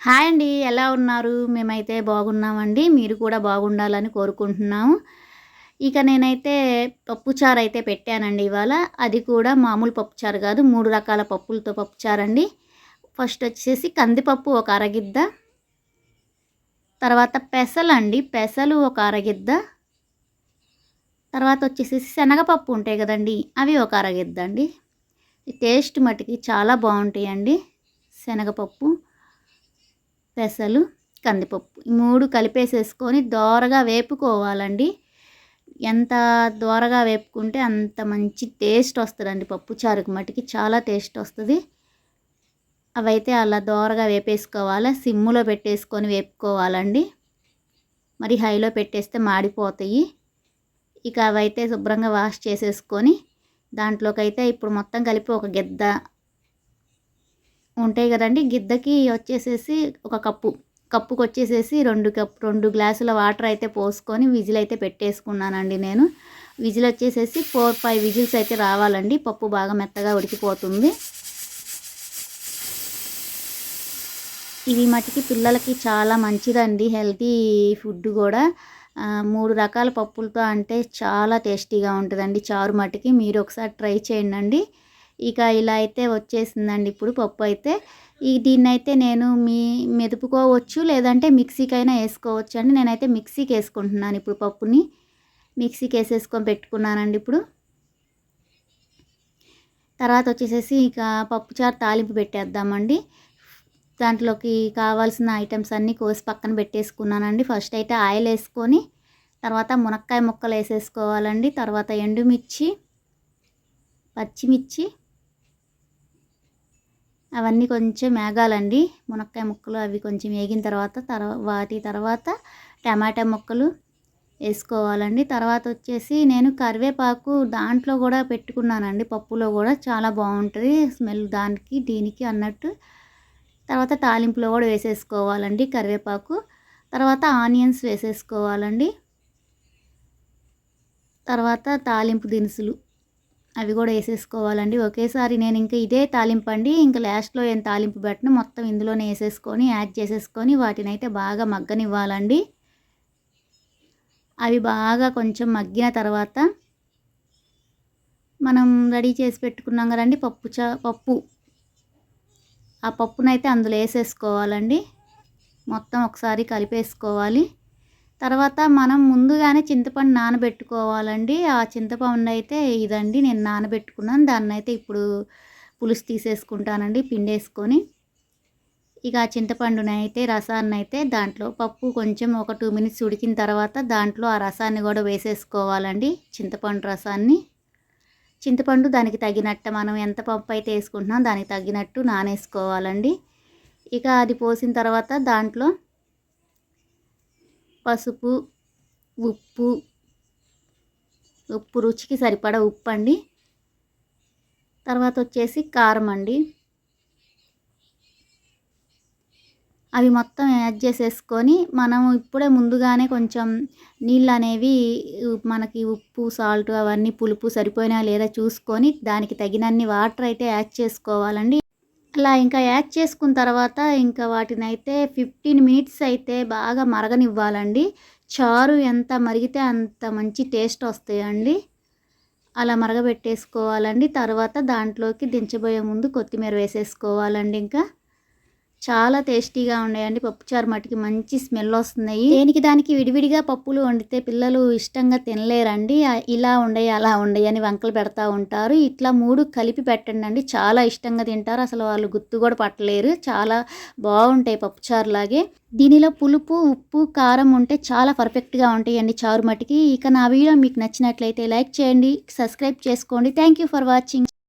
Hi అండి ఎలా ఉన్నారు? మేమైతే బాగున్నామండి. మీరు కూడా బాగుండాలని కోరుకుంటున్నాము. ఇక నేనైతే పప్పుచారు అయితే పెట్టానండి ఇవాళ. అది కూడా మామూలు పప్పుచారు కాదు మూడు రకాల పప్పులతో పప్పుచారు అండి ఫస్ట్ వచ్చేసి కందిపప్పు ఒక అరగిద్ద. తర్వాత పెసలు అండి పెసలు ఒక అరగిద్ద. తర్వాత వచ్చేసి శనగపప్పు ఉంటాయి కదండి అవి ఒక అరగిద్ద అండి. టేస్ట్ మటుకి చాలా బాగుంటాయండి శనగపప్పు. పెసలు కందిపప్పు ఈ మూడు కలిపేసేసుకొని దోరగా వేపుకోవాలండి. ఎంత దోరగా వేపుకుంటే అంత మంచి టేస్ట్ వస్తుందండి పప్పు చారుకు మటుకి చాలా టేస్ట్ వస్తుంది. అవైతే అలా దోరగా వేపేసుకోవాలి సిమ్ములో పెట్టేసుకొని వేపుకోవాలండి. మరి హైలో పెట్టేస్తే మాడిపోతాయి. ఇక అవైతే శుభ్రంగా వాష్ చేసేసుకొని దాంట్లోకి అయితే ఇప్పుడు మొత్తం కలిపి ఒక గిద్ద ఉంటాయి కదండి. గిద్దకి వచ్చేసేసి ఒక కప్పు కప్పుకి వచ్చేసేసి రెండు కప్ రెండు గ్లాసుల వాటర్ అయితే పోసుకొని విజిల్ అయితే పెట్టేసుకున్నానండి నేను. విజిల్ వచ్చేసేసి ఫోర్ ఫైవ్ విజిల్స్ అయితే రావాలండి. పప్పు బాగా మెత్తగా ఉడికిపోతుంది. ఇవి మటుకి పిల్లలకి చాలా మంచిదండి. హెల్తీ ఫుడ్ కూడా. మూడు రకాల పప్పులతో అంటే చాలా టేస్టీగా ఉంటుందండి చారు మటుకి మీరు ఒకసారి ట్రై చేయండి ఇక ఇలా అయితే వచ్చేసిందండి. ఇప్పుడు పప్పు అయితే ఈ దీన్ని అయితే నేను మీ మెదుపుకోవచ్చు లేదంటే మిక్సీకైనా వేసుకోవచ్చు అండి. నేనైతే మిక్సీకి వేసుకుంటున్నాను ఇప్పుడు పప్పుని. మిక్సీకి వేసేసుకొని పెట్టుకున్నానండి ఇప్పుడు. తర్వాత వచ్చేసేసి ఇక పప్పుచారు తాలింపు పెట్టేద్దామండి. దాంట్లోకి కావాల్సిన ఐటమ్స్ అన్నీ కోసి పక్కన పెట్టేసుకున్నానండి. ఫస్ట్ అయితే ఆయిల్ వేసుకొని తర్వాత మునక్కాయ ముక్కలు వేసేసుకోవాలండి. తర్వాత ఎండుమిర్చి పచ్చిమిర్చి అవన్నీ కొంచెం మేగాలండి. మునక్కాయ ముక్కలు అవి కొంచెం వేగిన తర్వాత తర్వా వాటి తర్వాత టమాటా ముక్కలు వేసుకోవాలండి. తర్వాత వచ్చేసి నేను కరివేపాకు దాంట్లో కూడా పెట్టుకున్నానండి. పప్పులో కూడా చాలా బాగుంటుంది. స్మెల్ దానికి దీనికి అన్నట్టు. తర్వాత తాలింపులో కూడా వేసేసుకోవాలండి కరివేపాకు. తర్వాత ఆనియన్స్ వేసేసుకోవాలండి. తర్వాత తాలింపు దినుసులు. అవి కూడా వేసేసుకోవాలండి. ఒకేసారి నేను ఇంకా ఇదే తాలింపు అండి. ఇంకా లాస్ట్లో ఏం తాలింపు పెట్టను. మొత్తం ఇందులోనే వేసేసుకొని యాడ్ చేసేసుకొని వాటిని అయితే బాగా మగ్గనివ్వాలండి. అవి బాగా కొంచెం మగ్గిన తర్వాత మనం రెడీ చేసి పెట్టుకున్నాం కదండి పప్పు చా పప్పు. ఆ పప్పునైతే అందులో వేసేసుకోవాలండి. మొత్తం ఒకసారి కలిపేసుకోవాలి. తర్వాత మనం ముందుగానే చింతపండు నానబెట్టుకోవాలండి. ఆ చింతపండు అయితే ఇదండి నేను నానబెట్టుకున్నాను. దాన్ని అయితే ఇప్పుడు పులుసు తీసేసుకుంటానండి పిండేసుకొని. ఇక ఆ చింతపండుని అయితే రసాన్ని అయితే దాంట్లో పప్పు కొంచెం ఒక టూ మినిట్స్ ఉడికిన తర్వాత దాంట్లో ఆ రసాన్ని కూడా వేసేసుకోవాలండి చింతపండు రసాన్ని. చింతపండు దానికి తగినట్టు మనం ఎంత పప్పు అయితే వేసుకుంటున్నాం దానికి తగినట్టు నానేసుకోవాలండి. ఇక అది పోసిన తర్వాత దాంట్లో పసుపు ఉప్పు ఉప్పు రుచికి సరిపడా ఉప్పు అండి తర్వాత వచ్చేసి కారం అండి. అవి మొత్తం యాడ్ చేసేసుకొని మనం ఇప్పుడే ముందుగానే కొంచెం నీళ్ళు అనేవి మనకి ఉప్పు సాల్ట్ అవన్నీ పులుపు సరిపోయినా లేదా చూసుకొని దానికి తగినన్ని వాటర్ అయితే యాడ్ చేసుకోవాలండి. అలా ఇంకా యాడ్ చేసుకున్న తర్వాత ఇంకా వాటిని అయితే ఫిఫ్టీన్ మినిట్స్ అయితే బాగా మరగనివ్వాలండి. చారు ఎంత మరిగితే అంత మంచి టేస్ట్ వస్తాయండి. అలా మరగబెట్టేసుకోవాలండి. తర్వాత దాంట్లోకి దించబోయే ముందు కొత్తిమీర వేసేసుకోవాలండి ఇంకా. చాలా టేస్టీగా ఉన్నాయండి. పప్పుచారు మటుకి మంచి స్మెల్ వస్తున్నాయి. దేనికి దానికి విడివిడిగా పప్పులు వండితే పిల్లలు ఇష్టంగా తినలేరండి. ఇలా ఉండయి అలా ఉండయి అని వంకలు పెడతా ఉంటారు. ఇట్లా మూడు కలిపి పెట్టండి అండి. చాలా ఇష్టంగా తింటారు. అసలు వాళ్ళు గుర్తు కూడా పట్టలేరు. చాలా బాగుంటాయి పప్పుచారు లాగే. దీనిలో పులుపు ఉప్పు కారం ఉంటే చాలా పర్ఫెక్ట్గా ఉంటాయండి చారు మటుకి ఇక నా వీడియో మీకు నచ్చినట్లయితే లైక్ చేయండి సబ్స్క్రైబ్ చేసుకోండి. Thank you for watching.